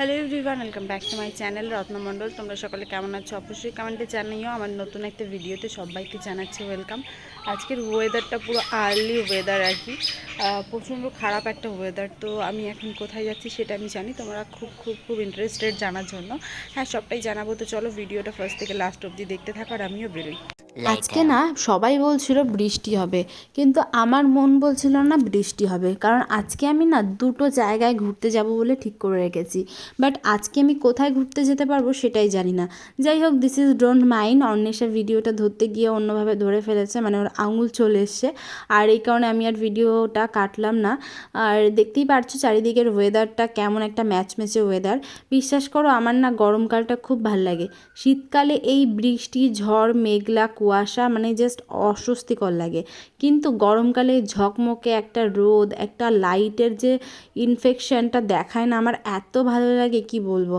Hello everyone welcome back to my channel Ratna Mondal তোমরা সকলে কেমন আছো? অবশ্যই কমেন্টে জানিও। আমার নতুন একটা ভিডিওতে সবাইকে জানাচ্ছি ওয়েলকাম আজকের ওয়েদারটা পুরো আর্লি ওয়েদার আর কি। প্রচণ্ড খারাপ একটা ওয়েদার তো আমি এখন কোথায় যাচ্ছি সেটা আমি জানি। তোমরা খুব খুব খুব ইন্টারেস্টেড জানার জন্য। হ্যাঁ সবটাই জানাব। তো চলো ভিডিওটা ফার্স্ট থেকে লাস্ট অবধি দেখতে থাকো আর আমিও বেরোই। আজকে না সবাই বলছিল বৃষ্টি হবে কিন্তু আমার মন বলছিল না বৃষ্টি হবে কারণ আজকে আমি না দুটো জায়গায় ঘুরতে যাব বলে ঠিক করে রেখেছি বাট আজকে আমি কোথায় ঘুরতে যেতে পারব সেটাই জানি না। যাই হোক this is don't mind Anwesha ভিডিওটা ধরতে গিয়ে অন্যভাবে ধরে ফেলেছে মানে ওর আঙুল চলে এসছে আর এই কারণে আমি আর ভিডিওটা কাটলাম না। আর দেখতেই পারছ চারিদিকের ওয়েদারটা কেমন একটা ম্যাচ ম্যাচে ওয়েদার বিশ্বাস করো আমার না গরমকালটা খুব ভালো লাগে। শীতকালে এই বৃষ্টি ঝড় মেঘলা কুয়াশা মানে জাস্ট অস্বস্তিকর লাগে। কিন্তু গরমকালে ঝকমকে একটা রোদ, একটা লাইটের যে ইনফেকশনটা দেখায় না, আমার এত ভালো লাগে, কি বলব?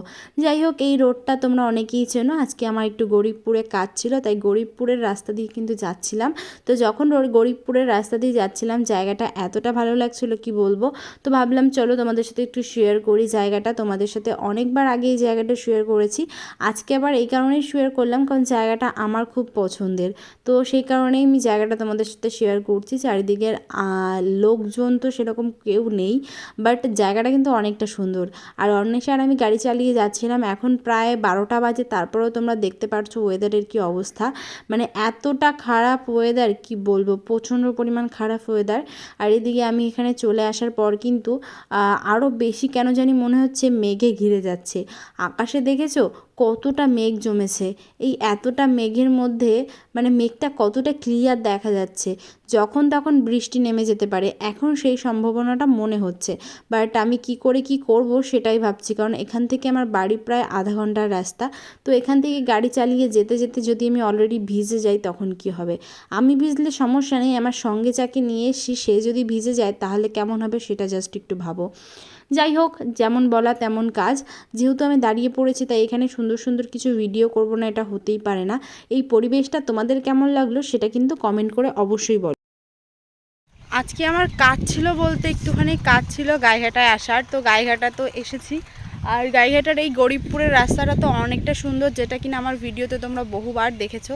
যাই হোক, এই রোডটা তোমরা অনেকেই চেনো। আজকে আমার একটু গরিবপুরে কাজ ছিল, তাই গরিবপুরের রাস্তা দিয়ে কিন্তু যাচ্ছিলাম। তো যখন গরিবপুরের রাস্তা দিয়ে যাচ্ছিলাম, জায়গাটা এতটা ভালো লাগছিল, কি বলব? তো ভাবলাম, চলো তোমাদের সাথে একটু শেয়ার করি জায়গাটা। তোমাদের সাথে অনেকবার আগে এই জায়গাটা শেয়ার করেছি। আজকে আবার এই কারণেই শেয়ার করলাম, কারণ জায়গাটা আমার খুব পছন্দের তো সেই কারণেই আমি জায়গাটা তোমাদের সাথে শেয়ার করছি। চারিদিকের লোকজন তো সেরকম কেউ নেই বাট জায়গাটা কিন্তু অনেকটা সুন্দর। আর অন্বেষা আর আমি গাড়ি চালিয়ে যাচ্ছিলাম, এখন প্রায় বারোটা বাজে, তারপরেও তোমরা দেখতে পারছ ওয়েদারের কি অবস্থা। মানে এতটা খারাপ ওয়েদার কি বলব? প্রচণ্ড পরিমাণ খারাপ ওয়েদার আর এদিকে আমি এখানে চলে আসার পর কিন্তু আরও বেশি কেন জানি মনে হচ্ছে মেঘে ঘিরে যাচ্ছে। আকাশে দেখেছ? কতটা মেঘ জমেছে, এই এতটা মেঘের মধ্যে মানে মেঘটা কতটা ক্লিয়ার দেখা যাচ্ছে, যখন তখন বৃষ্টি নেমে যেতে পারে, এখন সেই সম্ভাবনাটা মনে হচ্ছে। বাট আমি কি করে কি করব সেটাই ভাবছি, কারণ এখান থেকে আমার বাড়ি প্রায় আধা ঘণ্টার রাস্তা। তো এখান থেকে গাড়ি চালিয়ে যেতে যেতে যদি আমি অলরেডি ভিজে যাই তখন কি হবে? আমি ভিজলে সমস্যা নেই, আমার সঙ্গে যাকে নিয়ে এসছি, সে যদি ভিজে যায় তাহলে কেমন হবে সেটা জাস্ট একটু ভাবো। যাই হোক, যেমন বলা তেমন কাজ। যেহেতু আমি দাঁড়িয়ে পড়েছি, তাই এখানে সুন্দর সুন্দর কিছু ভিডিও করব না, এটা হতেই পারে না। এই পরিবেশটা তোমাদের কেমন লাগল, সেটা কিন্তু কমেন্ট করে অবশ্যই বলো। আজকে আমার কাজ ছিল বলতে একটুখানি কাজ ছিল গায়েঘাটায় আসার, তো গায়েঘাটা তো এসেছি। আর গাইঘাটার এই গরিবপুরের রাস্তাটা তো অনেকটা সুন্দর, যেটা কিনা আমার ভিডিওতে তোমরা বহুবার দেখেছ।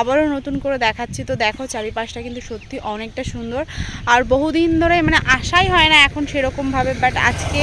আবারও নতুন করে দেখাচ্ছি, তো দেখো চারিপাশটা কিন্তু সত্যি অনেকটা সুন্দর। আর বহুদিন ধরে মানে আশাই হয় না এখন সেরকমভাবে বাট আজকে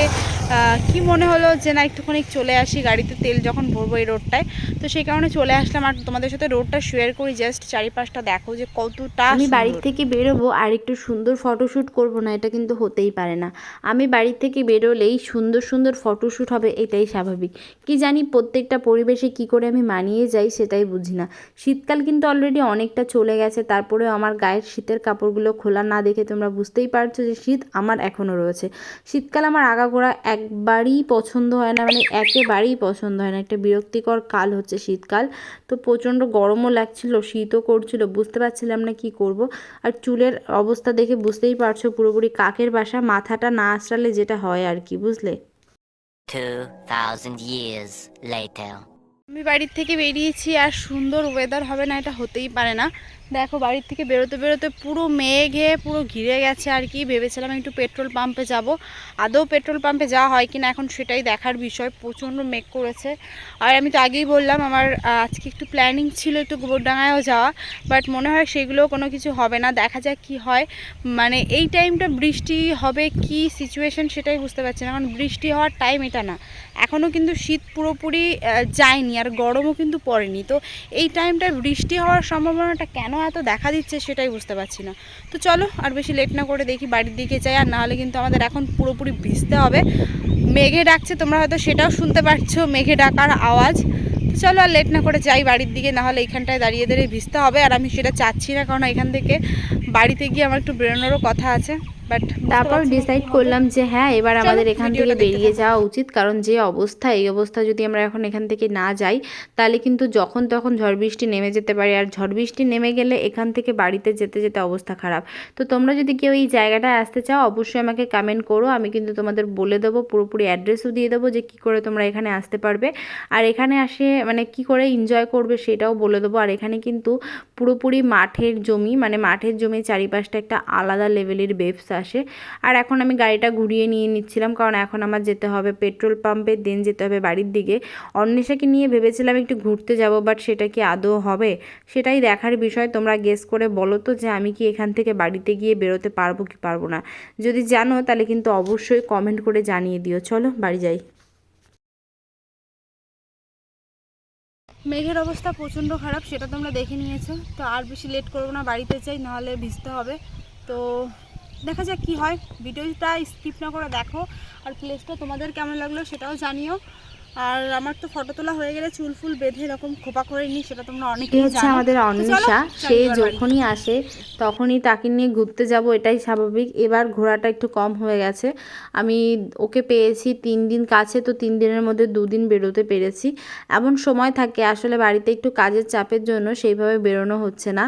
কি মনে হলো যে না একটুখানি চলে আসি গাড়িতে তেল যখন ভরবো এই রোডটায়? তো সেই কারণে চলে আসলাম। আর তোমাদের সাথে রোডটা শেয়ার করি জাস্ট চারিপাশটা দেখো যে কতটা আমি বাড়ি সুন্দর। থেকে বেরোবো আর একটু সুন্দর ফটোশ্যুট করব না এটা কিন্তু হতেই পারে না। আমি বাড়ি থেকে বেরোলেই সুন্দর সুন্দর ফটোশ্যুট হবে এটাই স্বাভাবিক। কি জানি প্রত্যেকটা পরিবেশে কি করে আমি মানিয়ে যাই সেটাই বুঝি না। শীতকাল কিন্তু অলরেডি অনেকটা চলে গেছে তারপরেও আমার গায়ের শীতের কাপড়গুলো খোলা না দেখে তোমরা বুঝতেই পারছ যে শীত আমার এখনও রয়েছে। শীতকাল আমার আগাগোড়া একবারই পছন্দ হয় না মানে একেবারেই পছন্দ হয় না। একটা বিরক্তিকর কাল হচ্ছে শীতকাল। তো প্রচণ্ড গরমও লাগছিল শীতও করছিল বুঝতে পারছিলাম না কি করব। আর চুলের অবস্থা দেখে বুঝতেই পারছ পুরোপুরি কাকের বাসা মাথাটা না আসরালে যেটা হয় আর কি বুঝলে? 2,000 years later. আমি বাড়ির থেকে বেরিয়েছি আর সুন্দর ওয়েদার হবে না এটা হতেই পারে না। দেখো, বাড়ির থেকে বেরোতে বেরোতে পুরো মেঘে, পুরো ঘিরে গেছে আর কি। ভেবেছিলাম একটু পেট্রোল পাম্পে যাব। আদৌ পেট্রোল পাম্পে যাওয়া হয় কিনা এখন সেটাই দেখার বিষয়। প্রচণ্ড মেঘ করেছে। আর আমি তো আগেই বললাম, আমার আজকে একটু প্ল্যানিং ছিল একটু গোবরডাঙ্গায়ও যাওয়া। বাট মনে হয় সেগুলোও কোনো কিছু হবে না। দেখা যাক কি হয়। মানে এই টাইমটা বৃষ্টি হবে কি সিচুয়েশন সেটাই বুঝতে পারছি না। কারণ বৃষ্টি হওয়ার টাইম এটা না। এখনও কিন্তু শীত পুরোপুরি যায়নি। আর গরমও কিন্তু পড়েনি। তো এই টাইমটা বৃষ্টি হওয়ার সম্ভাবনাটা কেন এত দেখা দিচ্ছে সেটাই বুঝতে পারছি না। তো চলো, আর বেশি লেট না করে দেখি বাড়ির দিকে যাই, আর নাহলে কিন্তু আমাদের এখন পুরোপুরি ভিজতে হবে। মেঘে ডাকছে, তোমরা হয়তো সেটাও শুনতে পারছ, মেঘে ডাকার আওয়াজ। তো চলো, আর লেট না করে যাই বাড়ির দিকে, নাহলে এখানটায় দাঁড়িয়ে দাঁড়িয়ে ভিজতে হবে, আর আমি সেটা চাচ্ছি না, কারণ এখান থেকে বাড়িতে গিয়ে আমার একটু বেরোনোরও কথা আছে। বাট তারপর ডিসাইড করলাম যে হ্যাঁ এবার আমাদের এখান থেকে বেরিয়ে যাওয়া উচিত। কারণ যে অবস্থা এই অবস্থা যদি আমরা এখন এখান থেকে না যাই তাহলে কিন্তু যখন তখন ঝড় বৃষ্টি নেমে যেতে পারে। আর ঝড় বৃষ্টি নেমে গেলে এখান থেকে বাড়িতে যেতে যেতে অবস্থা খারাপ। তো তোমরা যদি কেউ এই জায়গাটায় আসতে চাও অবশ্যই আমাকে কমেন্ট করো। আমি কিন্তু তোমাদের বলে দেবো পুরোপুরি অ্যাড্রেসও দিয়ে দেবো যে কী করে তোমরা এখানে আসতে পারবে। আর এখানে আসে মানে কি করে এনজয় করবে সেটাও বলে দেবো। আর এখানে কিন্তু পুরোপুরি মাঠের জমি মানে মাঠের জমি চারিপাশটা একটা আলাদা লেভেলের বেবস আসে। আর এখন আমি গাড়িটা ঘুরিয়ে নিয়ে নিচ্ছিলাম, কারণ এখন আমার যেতে হবে পেট্রোল পাম্পে, দেন যেতে হবে বাড়ির দিকে। অন্বেষাকে নিয়ে ভেবেছিলাম একটু ঘুরতে যাব, বাট সেটা কি আদৌ হবে? সেটাই দেখার বিষয়, তোমরা গেস করে বলো তো যে আমি কি এখান থেকে বাড়িতে গিয়ে বেরোতে পারব কি পারব না। যদি জানো, তাহলে কিন্তু অবশ্যই কমেন্ট করে জানিয়ে দিও। চলো, বাড়ি যাই। মেঘের অবস্থা প্রচণ্ড খারাপ, সেটা তোমরা দেখে নিয়েছো। তো আর বেশি লেট করব না, বাড়িতে চাই, নাহলে ভিজতে হবে। তো দেখা যাক কি হয়। ভিডিওটা স্কিপ না করে দেখো। আর প্লেসটা তোমাদের কেমন লাগল সেটাও জানিও। আর আমার তো ফটো তোলা হয়ে গেলে চুল ফুল বেঁধে এরকম খোপা করে নিই সেটা তোমরা অনেকেই হচ্ছে জানো। আমাদের অন্বেষা সে যখনই আসে তখনই তাকে নিয়ে ঘুরতে যাব এটাই স্বাভাবিক। এবার ঘোরাটা একটু কম হয়ে গেছে। আমি ওকে পেয়েছি তিন দিন কাছে তো তিন দিনের মধ্যে দুদিন বেরোতে পেরেছি। এমন সময় থাকে আসলে বাড়িতে একটু কাজের চাপের জন্য সেইভাবে বেরোনো হচ্ছে না।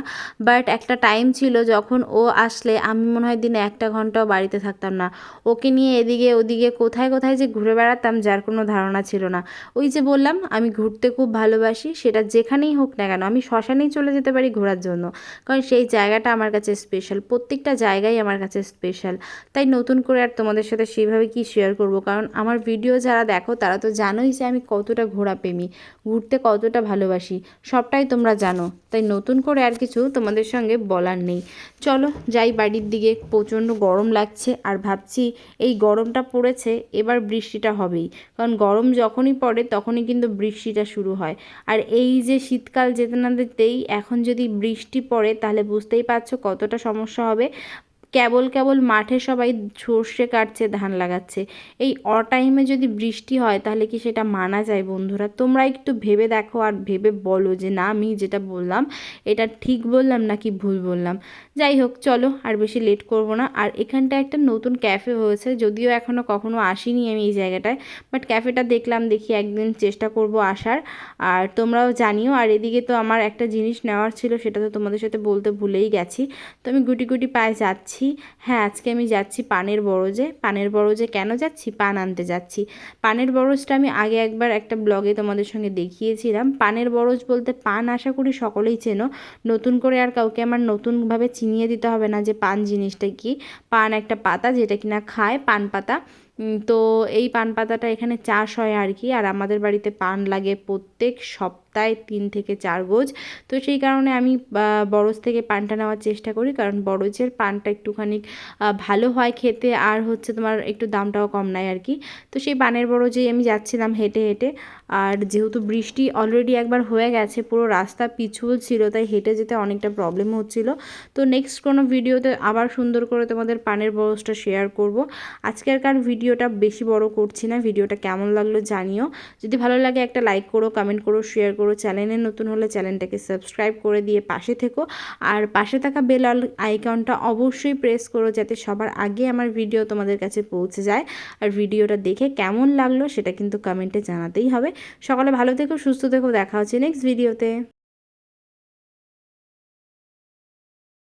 বাট একটা টাইম ছিল যখন ও আসলে আমি মনে হয় দিনে একটা ঘন্টাও বাড়িতে থাকতাম না। ওকে নিয়ে এদিকে ওদিকে কোথায় কোথায় যে ঘুরে বেড়াতাম যার কোনো ধারণা ছিল না। ওই যে বললাম, আমি ঘুরতে খুব ভালোবাসি, সেটা যেখানেই হোক না কেন, আমি শ্মশানেই চলে যেতে পারি ঘোরার জন্য। কারণ সেই জায়গাটা আমার কাছে স্পেশাল প্রত্যেকটা জায়গাই আমার কাছে স্পেশাল তাই নতুন করে আর তোমাদের সাথে সেইভাবে কি শেয়ার করব? কারণ আমার ভিডিও যারা দেখো, তারা তো জানোই যে আমি কতটা ঘোরা প্রেমী ঘুরতে কতটা ভালোবাসি, সবটাই তোমরা জানো। তাই নতুন করে আর কিছু তোমাদের সঙ্গে বলার নেই। চলো, যাই বাড়ির দিকে, প্রচণ্ড গরম লাগছে, আর ভাবছি এই গরমটা পড়েছে, এবার বৃষ্টিটা হবেই। কারণ গরম যখনই পড়ে, তখনই কিন্তু বৃষ্টিটা শুরু হয়। আর এই যে শীতকাল যেতে না যেতেই এখন যদি বৃষ্টি পড়ে, তাহলে বুঝতেই পারছ কতটা সমস্যা হবে। কেবল কেবল মাঠে সবাই সর্ষে কাটছে, ধান লাগাচ্ছে। এই অটাইমে যদি বৃষ্টি হয়, তাহলে কি সেটা মানা যায় বন্ধুরা? তোমরা একটু ভেবে দেখো আর ভেবে বলো যে না, আমি যেটা বললাম, এটা ঠিক বললাম নাকি ভুল বললাম? যাই হোক, চলো, আর বেশি লেট করব না। আর এখানটা একটা নতুন ক্যাফে হয়েছে, যদিও এখনও কখনো আসিনি আমি এই জায়গাটায় বাট ক্যাফেটা দেখলাম, দেখি একদিন চেষ্টা করব আসার। আর তোমরাও জানিও, আর এদিকে তো আমার একটা জিনিস নেওয়ার ছিল, সেটা তো তোমাদের সাথে বলতে ভুলেই গেছি। তো আমি গুটি গুটি পায়ে যাচ্ছি। হ্যাঁ আজকে আমি যাচ্ছি পানের বরজে। পানের বরজে কেন যাচ্ছি? পান আনতে যাচ্ছি। পানের বরজটা আমি আগে একবার একটা ব্লগে তোমাদের সঙ্গে দেখিয়েছিলাম। পানের বরজ বলতে পান আশা করি সকলেই চেনো। নতুন করে আর কাউকে আমার নতুনভাবে চিনিয়ে দিতে হবে না যে পান জিনিসটা কি। পান একটা পাতা যেটা কিনা খায়, পান পাতা। তো এই পান পাতাটা এখানে চাষ হয় আর কি, আর আমাদের বাড়িতে পান লাগে প্রত্যেক সপ্তাহে তিন থেকে চার গোজ। তো সেই কারণে আমি বরজ থেকে পানটা নেওয়ার চেষ্টা করি, কারণ বরজের পানটা একটুখানি ভালো হয় খেতে, আর হচ্ছে তোমার একটু দামটাও কম নেয় আর কি। তো সেই পানের বরজেই আমি যাচ্ছিলাম হেঁটে হেঁটে আর যেহেতু বৃষ্টি অলরেডি একবার হয়ে গেছে, পুরো রাস্তা পিছুল ছিল, তাই হেঁটে যেতে অনেকটা প্রবলেম হচ্ছিল। তো নেক্সট কোনো ভিডিওতে আবার সুন্দর করে তোমাদের পানের বরসটা শেয়ার করব। আজকেরকার ভিডিওটা বেশি বড় করছি না ভিডিওটা কেমন লাগল জানিও। যদি ভালো লাগে একটা লাইক করো কমেন্ট করো শেয়ার করো চ্যানেলে নতুন হলে চ্যানেলটাকে সাবস্ক্রাইব করে দিয়ে পাশে থেকো। আর পাশে থাকা বেল আইকনটা অবশ্যই প্রেস করো, যাতে সবার আগে আমার ভিডিও তোমাদের কাছে পৌঁছে যায়। আর ভিডিওটা দেখে কেমন লাগল, সেটা কিন্তু কমেন্টে জানাতেই হবে। সকালে ভালো থেকো সুস্থ থেকো দেখা হচ্ছে নেক্সট ভিডিওতে